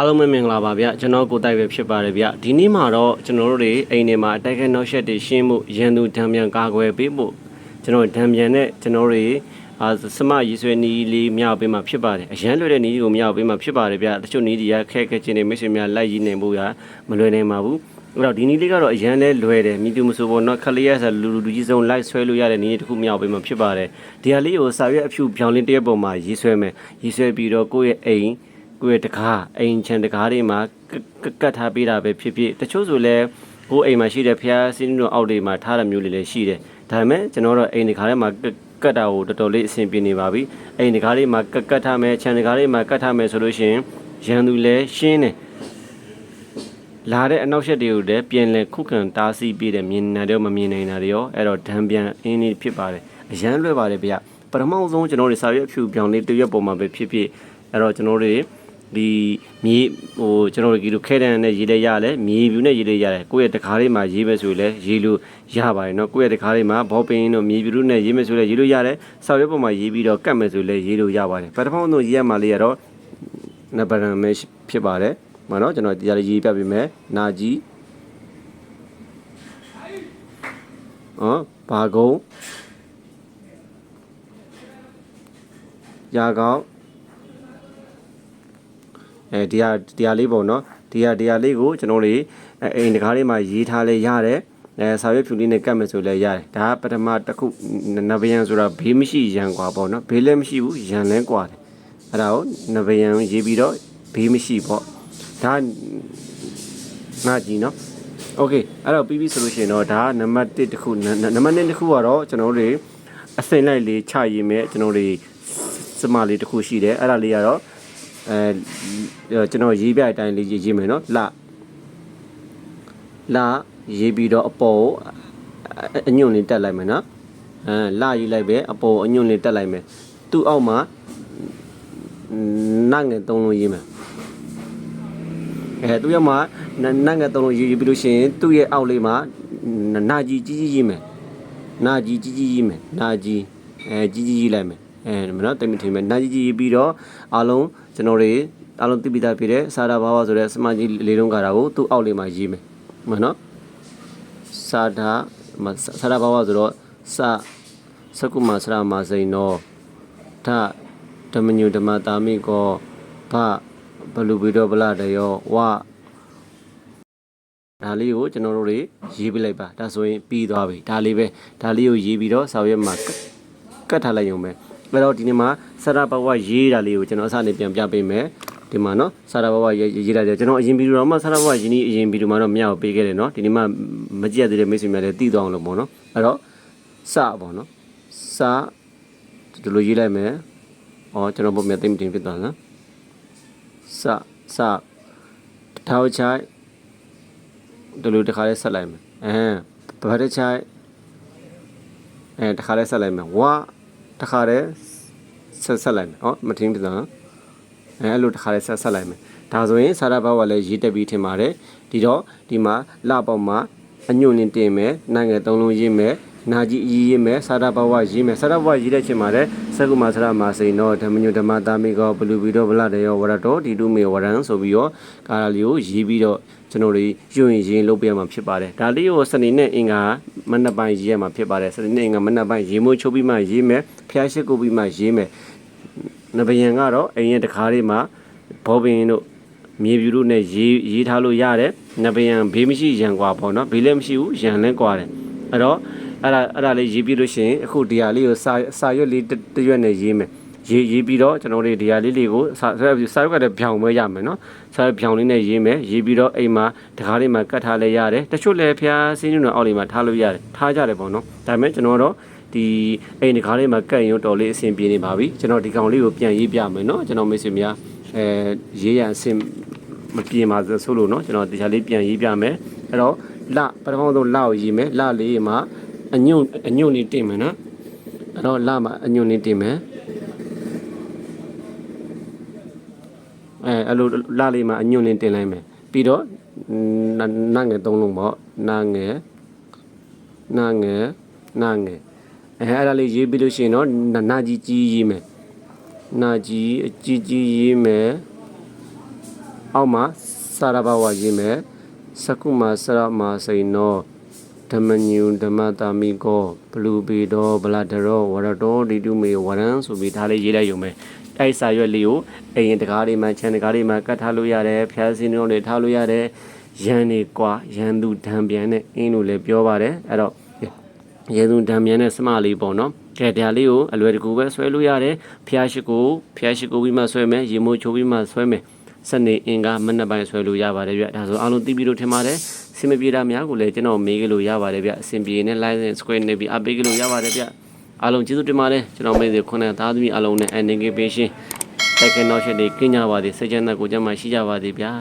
အားလုံးပဲမင်္ဂလာပါဗျကျွန်တော်ကိုတိုက်ပဲဖြစ်ပါတယ်ဗျဒီနေ့မှာတော့ကျွန်တော်တို့တွေအိမ်ထဲမှာအတိုက်ကနောက်ဆက်တွေရှင်းမှုရန်သူဒံပြန်ကာကွယ်ပေးဖို့ကျွန်တော်ဒံပြန်နဲ့ကျွန်တော်တွေအာစမရေးဆွဲနီးလေးမြောက်ပေးမှာဖြစ်ပါတယ်အရန်လွယ်တဲ့နီးကိုမြောက်ပေးမှာဖြစ်ပါတယ်ဗျတချို့နီးတွေကခက်ခက်ချင်းတွေမိတ်ဆွေများလိုက်ရည်နေဖို့ရမလွယ်နိုင်ပါဘူးအဲ့တော့ဒီနီးလေးကတော့အရန်လဲလွယ်တယ်မိသူမဆိုဘောနော်ခလေးရဆိုလူလူလူကြီးစုံလိုက်ဆွဲလို့ရတဲ့နီးတစ်ခုမြောက်ပေးမှာဖြစ်ပါတယ်ဒီဟာလေးကိုစာရွက်အဖြူပြောင်းလင်းတရက်ပေါ်မှာရေးဆွဲမယ်ရေးဆွဲပြီးတော့ကိုယ့်ရဲ့အိမ် ကိုယ့်ရဲ့တကားအိမ်ချန်တကားတွေမှာကကကတ်ထားပေးတာပဲဖြစ်ဖြစ်တချို့ဆိုလဲကိုယ်အိမ်မှာရှိတဲ့ဖျားစင်းတို့အောက်တွေမှာထားတဲ့မျိုးလေးလည်းရှိတယ်ဒါပေမဲ့ကျွန်တော်တို့အိမ်တကားထဲမှာကကတ်တာကိုတော်တော်လေးအဆင်ပြေနေပါပြီအိမ်တကားတွေမှာကကတ်ထားမယ်ချန်တကားတွေမှာကတ်ထားမယ်ဆိုလို့ရှိရင်ရန်သူလည်းရှင်းတယ်လာတဲ့အနောက်ရှက်တွေကိုလည်းပြန်လဲခုခံတားဆီးပေးတယ်မြင်နေတော့မမြင်နိုင်တာတွေရောအဲ့တော့ဒံပြန်အင်းလေးဖြစ်ပါတယ်အရန်လွယ်ပါတယ်ဗျပထမဆုံးကျွန်တော်တို့စာရွက်ဖြူပြောင်းလေးတရွက်ပေါ်မှာပဲဖြစ်ဖြစ်အဲ့တော့ကျွန်တော်တို့ ဒီမြေဟိုကျွန်တော်တို့ဒီလိုခဲတန်းနဲ့ရေးလဲရတယ်မြေပြူနဲ့ရေးလဲရတယ်ကိုယ့်ရဲ့တကားလေးမှာရေးမယ်ဆိုရင်လည်းရေးလို့ရပါတယ်เนาะကိုယ့်ရဲ့တကားလေးမှာဘောပင်းတို့မြေပြူနဲ့ရေးမယ်ဆိုလည်းရေးလို့ရတယ်စာရွက်ပေါ်မှာရေးပြီးတော့ကတ်မယ်ဆိုလည်းရေးလို့ရပါတယ်ပထမဆုံးရေးရမှာလေးကတော့နံပါတ်မဲဖြစ်ပါတယ်မနော်ကျွန်တော်ဒီကြားလေးရေးပြပေးမယ်နာကြီးဟောဘာကုန်းရာကောင်း အဲဒီဟာဒီဟာလေးပေါ့နော်ဒီဟာဒီဟာလေးကိုကျွန်တော်တို့အဲအိမ်တကားလေးမှာရေးထားလဲရတယ်အဲစာရွက်ဖြူလေးနဲ့ကတ်မယ်ဆိုလဲရတယ်ဒါကပထမတစ်ခုနဗယံဆိုတာဘေးမရှိရန်กว่าပေါ့နော်ဘေးလည်းမရှိဘူးရန်လည်းกว่าတယ်အဲ့ဒါကိုနဗယံရေးပြီးတော့ဘေးမရှိပေါ့ဒါနာကြည့်နော်โอเคအဲ့တော့ပြီးပြီဆိုလို့ရှိရင်တော့ဒါကနံပါတ်1တစ်ခုနံပါတ်2တစ်ခုကတော့ကျွန်တော်တို့တွေအစင်လိုက်လေးချရေးမဲ့ကျွန်တော်တို့စမလေးတစ်ခုရှိတယ်အဲ့ဒါလေးကတော့ အဲကျွန်တော်ရေးပြတဲ့အတိုင်းလေးရေးရေးမယ်နော်လလရေးပြီးတော့အပေါ်အညွန့်လေးတက်လိုက်မယ်နော်အဲလရေးလိုက်ပဲအပေါ်အညွန့်လေးတက်လိုက်မယ်သူ့အောက်မှာနတ်ငယ်သုံးလုံးရေးမယ်အဲသူ့ရောက်မှာနတ်ငယ်သုံးလုံးရေးပြီးလို့ရှိရင်သူ့ရဲ့အောက်လေးမှာနာကြီးကြီးကြီးရေးမယ်နာကြီးကြီးကြီးရေးမယ်နာကြီးအဲကြီးကြီးရေးလိုက်မယ် အဲမနော်တိတ်မထင်မယ်နာကြီးကြီးပြီးတော့အားလုံးကျွန်တော်တွေအားလုံးသိပြီးသားဖြစ်တဲ့စာတာဘာဝဆိုတဲ့စမကြီးလေးလုံးကာတာကိုသူ့အောက်လေးမှာရေးမယ်မနော်စာတာစာတာဘာဝဆိုတော့စစကုမဆရာမစိန်နောထဓမ္မညုဓမ္မတာမိကောဘဘလူဘီတော့ဗလာတယောဝဒါလေးကိုကျွန်တော်တို့တွေရေးပြလိုက်ပါဒါဆိုရင်ပြီးသွားပြီဒါလေးပဲဒါလေးကိုရေးပြီးတော့စာရွက်မှာကတ်ထားလိုက်ရုံပဲ အဲ့တော့ဒီနေ့မှာဆရာဘဝရေးတာလေးကိုကျွန်တော်အစနေပြန်ပြပေးမယ်ဒီမှာနော်ဆရာဘဝရေးရေးတာကျွန်တော်အရင်ဗီဒီယိုတော့မှဆရာဘဝရင်းကြီးအရင်ဗီဒီယိုမှာတော့မြောက်ပေးခဲ့တယ်နော်ဒီနေ့မှမကြည့်ရသေးတဲ့မိတ်ဆွေများလည်းသိသွားအောင်လို့ပေါ့နော်အဲ့တော့စပေါ့နော်စဒီလိုရေးလိုက်မယ်အော်ကျွန်တော်ပုံမြတ်သိမ့်တင်ဖြစ်သွားနော်စစထောက်ချိုက်ဒီလိုတစ်ခါလေးဆက်လိုက်မယ်အဲဘာတစ်ချိုက်အဲတစ်ခါလေးဆက်လိုက်မယ်ဝါ တခါတည်းဆက်ဆက်လိုက်မယ်ဟောမထင်းပြန်နော်အဲအဲ့လိုတခါတည်းဆက်ဆက်လိုက်မယ်ဒါဆိုရင်စာရဘဝလည်းရေးတက်ပြီးထင်ပါတယ်ဒီတော့ဒီမှာလပေါက်မှာအညွန့်လင်းတင်မယ်နိုင်ငံသုံးလုံးရေးမယ်နာကြီးအရေးရေးမယ်စာရဘဝရေးမယ်စာရဘဝရေးတဲ့ချိန်မှာလည်းစကုမာဆရာမာစိန်တော့ဓမ္မညုဓမ္မတာမိကောဘလူဘီတော့ဗလာတေယောဝရတော်ဒီတုမေဝရံဆိုပြီးတော့ကာလာလီကိုရေးပြီးတော့ ကျွန်တော်တို့ယူရင်ရင်လုပ်ပြရမှာဖြစ်ပါတယ်ဒါလေးကိုစနေနဲ့အင်္ဂါမနက်ပိုင်းရေးရမှာဖြစ်ပါတယ်စနေနဲ့အင်္ဂါမနက်ပိုင်းရေမိုးချုပ်ပြီးမှရေးမယ်ဖျားရှိကုတ်ပြီးမှရေးမယ်နဗယံကတော့အိမ်ရဲ့တကားလေးမှာဘောပင်တို့မြေပြူတို့နဲ့ရေးရေးထားလို့ရတယ်နဗယံဘေးမရှိရန်ကွာပေါ့နော်ဘေးလည်းမရှိဘူးရန်လည်းကွာတယ်အဲ့တော့အဲ့ဒါအဲ့ဒါလေးရေးပြီးလို့ရှိရင်အခုဒီဟာလေးကိုစာစာရွက်လေးတရွက်နဲ့ရေးမယ် ရေးရေးပြီးတော့ကျွန်တော်တို့ဒီဟာလေးလေးကိုစာစာရွက်ကတည်းကဖြောင်မဲရမယ်နော်စာရွက်ဖြောင်လေးနဲ့ရေးမယ်ရေးပြီးတော့အိမ်မှာတကားလေးမှာကတ်ထားလဲရတယ်တချို့လည်းဖျားစင်းညွန့်အောက်လေးမှာထားလို့ရတယ်ထားကြတယ်ပေါ့နော်ဒါပေမဲ့ကျွန်တော်တို့ဒီအိမ်တကားလေးမှာကတ်ရင်တော်လေးအဆင်ပြေနေပါပြီကျွန်တော်ဒီကောင်လေးကိုပြန်ရေးပြမယ်နော်ကျွန်တော်မိတ်ဆွေများအဲရေးရအဆင်မပြေပါဆိုလို့နော်ကျွန်တော်ဒီဟာလေးပြန်ရေးပြမယ်အဲ့တော့လပထမဆုံးလကိုရေးမယ်လလေးမှာအညွန့်အညွန့်လေးတင်မယ်နော်အဲ့တော့လမှာအညွန့်လေးတင်မယ် အဲအဲ့လိုလလေးမှာအညွန့်လေးတင်လိုက်မယ်ပြီးတော့နာငယ်သုံးလုံးပေါ့နာငယ်နာငယ်နာငယ်အဲအဲ့ဒါလေးရေးပြီးလို့ရှိရင်တော့နာကြီးကြီးရေးမယ်နာကြီးအကြီးကြီးရေးမယ်အောက်မှာစာရဘဝရေးမယ်စကုမစရမစိန်နောဓမ္မညုဓမ္မတာမိကောဘလူပေတော်ဗလာဒရောဝရတော်ဒီတုမေဝရံဆိုပြီးဒါလေးရေးလိုက်ရုံပဲ အဲ့စာရွက်လေးကိုအရင်တကားလေးမှာခြံတကားလေးမှာကတ်ထားလို့ရတယ်ဖျားစင်းတို့တွေထားလို့ရတယ်ရန်နေကွာရန်သူဓံပြန်နဲ့အင်းလို့လည်းပြောပါတယ်အဲ့တော့ရဲသူဓာမြန်နဲ့စမလေးပေါ့နော်ကဲတရားလေးကိုအလွယ်တကူပဲဆွဲလို့ရတယ်ဖျားရှိကိုဖျားရှိကိုပြီးမှဆွဲမယ်ရေမိုးချိုးပြီးမှဆွဲမယ်စနေအင်္ဂါမနက်ပိုင်းဆွဲလို့ရပါတယ်ဗျဒါဆိုအားလုံးသိပြီးလို့ထင်ပါတယ်စင်မပြေတာများကိုလည်းကျွန်တော်မေးကြလို့ရပါတယ်ဗျအစင်ပြေနဲ့ license square နဲ့ပြီးအပေးကြလို့ရပါတယ်ဗျ အားလုံးကျေးဇူးတင်ပါတယ်ကျွန်တော်မေးစီခုနကသားသမီးအားလုံးနဲ့ ending patient တိုက်ခိုက်နောက်ရှက်တွေကင်းကြပါသည်စိတ်ချမ်းသာကိုယ်ကျန်းမာရှိကြပါသည်ဗျာ